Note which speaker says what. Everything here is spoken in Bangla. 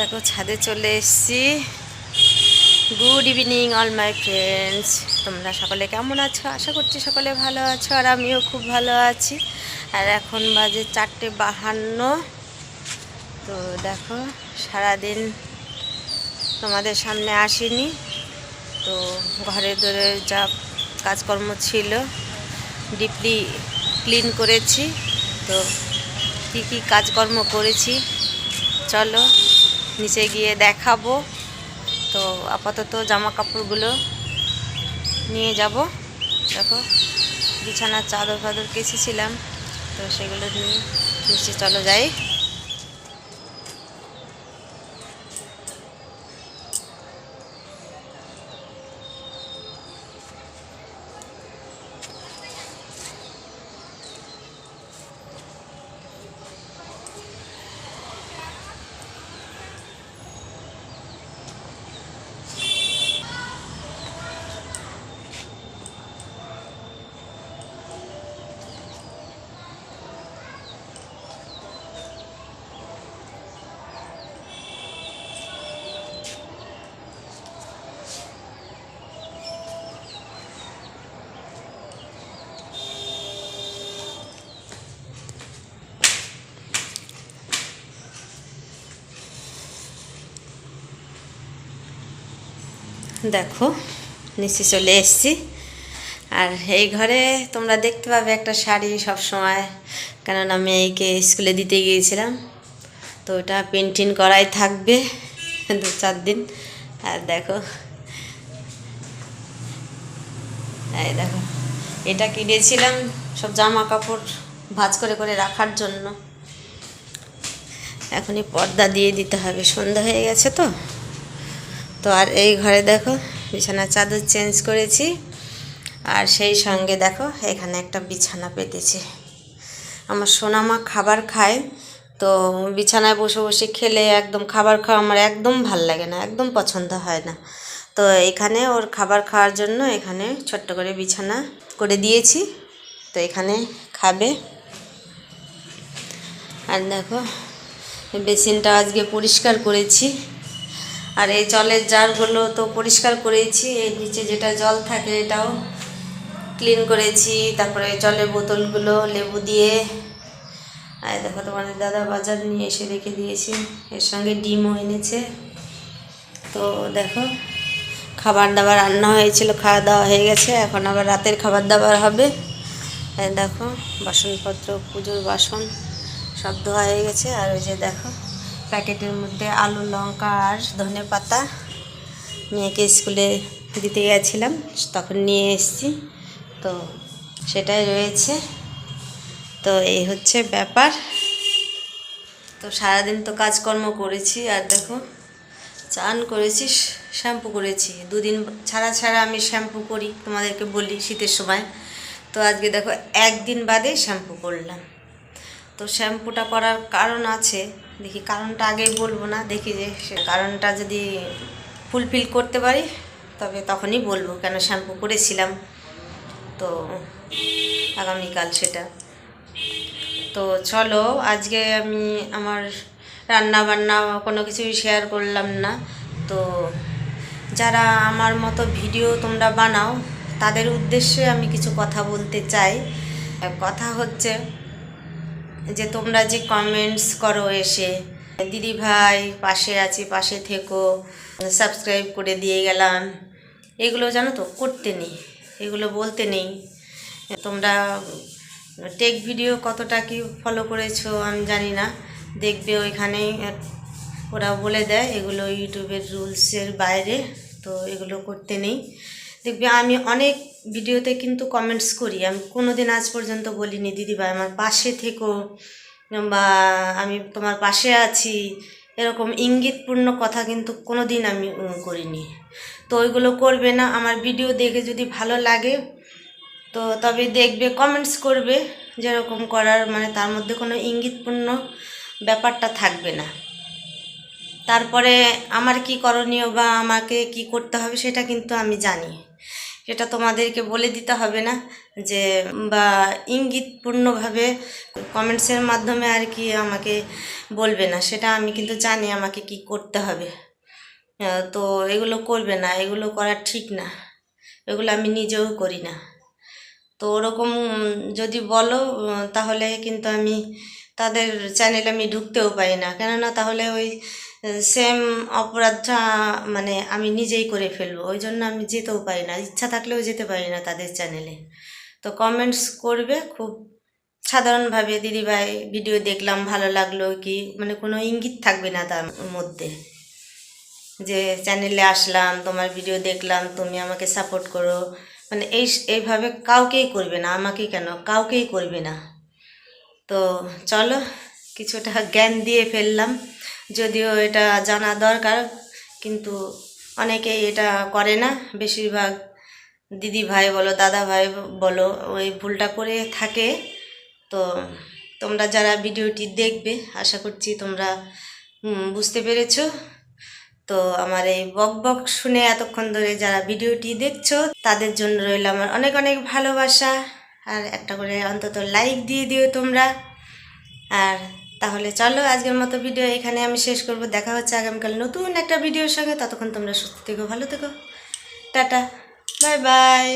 Speaker 1: দেখো, ছাদে চলে এসেছি। Good evening all my friends তোমরা সকলে কেমন আছো? আশা করছি সকলে ভালো আছো, আর আমিও খুব ভালো আছি। আর এখন বাজে চারটে বাহান্ন। তো দেখো, সারাদিন তোমাদের সামনে আসিনি। তো ঘরে ধরে যা কাজকর্ম ছিল ডিপলি ক্লিন করেছি। তো কী কী কাজকর্ম করেছি, চলো নিচে গিয়ে দেখাবো। তো আপাতত জামা কাপড়গুলো নিয়ে যাব। দেখো, বিছানার চাদর ফাদর কেচেছিলাম, তো সেগুলো নিয়ে নিচে চলো যাই। দেখো, নিচে চলে এসেছি। আর এই ঘরে তোমরা দেখতে পাবে একটা শাড়ি সব সময় কেননা মেয়েকে স্কুলে দিতে গিয়েছিলাম। তো ওটা পেন্টিং করাই থাকবে দু চার দিন। আর দেখো, এই দেখো, এটা কিনেছিলাম সব জামা কাপড় ভাঁজ করে করে রাখার জন্য। এখনই পর্দা দিয়ে দিতে হবে, সন্ধ্যা হয়ে গেছে তো। তো আর এই ঘরে দেখো, বিছানার চাদর চেঞ্জ করেছি। আর সেই সঙ্গে দেখো, এখানে একটা বিছানা পেতেছি। আমার সোনামা খাবার খায়, তো বিছানায় বসে বসে খেলে একদম খাবার খাওয়া আমার একদম ভালো লাগে না, একদম পছন্দ হয় না। তো এখানে ওর খাবার খাওয়ার জন্য এখানে ছোট্ট করে বিছানা করে দিয়েছি। তো এখানে খাবে। আর দেখো, বেসিনটা আজকে পরিষ্কার করেছি। আর এই জলের জারগুলো তো পরিষ্কার করেছি, এর নিচে যেটা জল থাকে এটাও ক্লিন করেছি, তারপরে জলের বোতলগুলো লেবু দিয়ে। আর দেখো তোমাদের দাদা বাজার নিয়ে এসে রেখে দিয়েছি, এর সঙ্গে ডিমও এনেছে। তো দেখো, খাবার দাবার রান্না হয়েছিল, খাওয়া দাওয়া হয়ে গেছে, এখন আবার রাতের খাবার দাবার হবে। দেখো, বাসনপত্র, পুজোর বাসন সব ধোয়া হয়ে গেছে, আর ওই যে দেখো প্যাকেটের মধ্যে আলু, লঙ্কা আর ধনে পাতা মেয়েকে স্কুলে দিতে গেছিলাম, তখন নিয়ে এসেছি। তো সেটাই রয়েছে। তো এই হচ্ছে ব্যাপার। তো সারাদিন তো কাজকর্ম করেছি, আর দেখো, চান করেছি, শ্যাম্পু করেছি। দুদিন ছাড়া ছাড়া আমি শ্যাম্পু করি, তোমাদেরকে বলি শীতের সময়। তো আজকে দেখো, একদিন বাদে শ্যাম্পু করলাম। তো শ্যাম্পুটা করার কারণ আছে দেখি কারণটা আগেই বলব না, দেখি যে সে কারণটা যদি ফুলফিল করতে পারি, তবে তখনই বলব কেন শ্যাম্পু করেছিলাম। তো আগামীকাল সেটা। তো চলো, আজকে আমি আমার রান্না বান্না কোনো কিছুই শেয়ার করলাম না। তো যারা আমার মতো ভিডিও তোমরা বানাও, তাদের উদ্দেশ্যে আমি কিছু কথা বলতে চাই। কথা হচ্ছে যে তোমরা যে কমেন্টস করো এসে, দিদি ভাই পাশে আছি, পাশে থেকো সাবস্ক্রাইব করে দিয়ে গেলাম। এগুলো জানো তো, করতে নেই, এগুলো বলতে নেই। তোমরা টেক ভিডিও কতটা কি ফলো করেছ আমি জানি না। দেখবে ওইখানেই ওরা বলে দেয় এগুলো ইউটিউবের রুলসের বাইরে, তো এগুলো করতে নেই। দেখবে আমি অনেক ভিডিওতে কিন্তু কমেন্টস করি। আমি কোনো দিন আজ পর্যন্ত বলিনি দিদিভাই আমার পাশে থেকো বা আমি তোমার পাশে আছি। এরকম ইঙ্গিতপূর্ণ কথা কিন্তু কোনো দিন আমি করিনি। তো ওইগুলো করবে না। আমার ভিডিও দেখে যদি ভালো লাগে, তো তবে দেখবে কমেন্টস করবে। যেরকম করার মানে তার মধ্যে কোনো ইঙ্গিতপূর্ণ ব্যাপারটা থাকবে না। তারপরে আমার কি করণীয় বা আমাকে কি করতে হবে সেটা কিন্তু আমি জানি। সেটা তোমাদেরকে বলে দিতে হবে না যে, বা ইঙ্গিতপূর্ণভাবে কমেন্টসের মাধ্যমে আর কি আমাকে বলবে না। সেটা আমি কিন্তু জানি আমাকে কি করতে হবে। তো এগুলো করবে না, এগুলো করা ঠিক না। এগুলো আমি নিজেও করি না। তো ওরকম যদি বলো তাহলে কিন্তু আমি তাদের চ্যানেলে আমি ঢুকতেও পাই না। কেননা তাহলে ওই সেম অপরাধটা মানে আমি নিজেই করে ফেলব। ওই জন্য আমি যেতেও পারি না। ইচ্ছা থাকলেও যেতে পারি না তাদের চ্যানেলে তো কমেন্টস করবে খুব সাধারণভাবে, দিদিভাই ভিডিও দেখলাম, ভালো লাগল কি মানে কোনো ইঙ্গিত থাকবে না তার মধ্যে। যে চ্যানেলে আসলাম, তোমার ভিডিও দেখলাম, তুমি আমাকে সাপোর্ট করো। মানে এই, এইভাবে কাউকেই করবে না, আমাকে কেন? কাউকেই করবে না। তো চলো, কিছুটা জ্ঞান দিয়ে ফেললাম। যদিও এটা জানা দরকার, কিন্তু অনেকেই এটা করে না। বেশিরভাগ দিদি ভাই বলো, দাদা ভাই বলো, ওই ভুলটা করে থাকে। তো তোমরা যারা ভিডিওটি দেখবে, আশা করছি তোমরা বুঝতে পেরেছ। তো আমার এই বক বক শুনে এতক্ষণ ধরে যারা ভিডিওটি দেখছ, তাদের জন্য রইল আমার অনেক অনেক ভালোবাসা। আর একটা করে অন্তত লাইক দিয়ে দিও তোমরা। আর তাহলে চলো আজকের মতো ভিডিও এখানে আমি শেষ করব। দেখা হচ্ছে আগামীকাল নতুন একটা ভিডিওর সঙ্গে। ততক্ষণ তোমরা সুস্থ থেকো, ভালো থেকো। টাটা। Bye bye.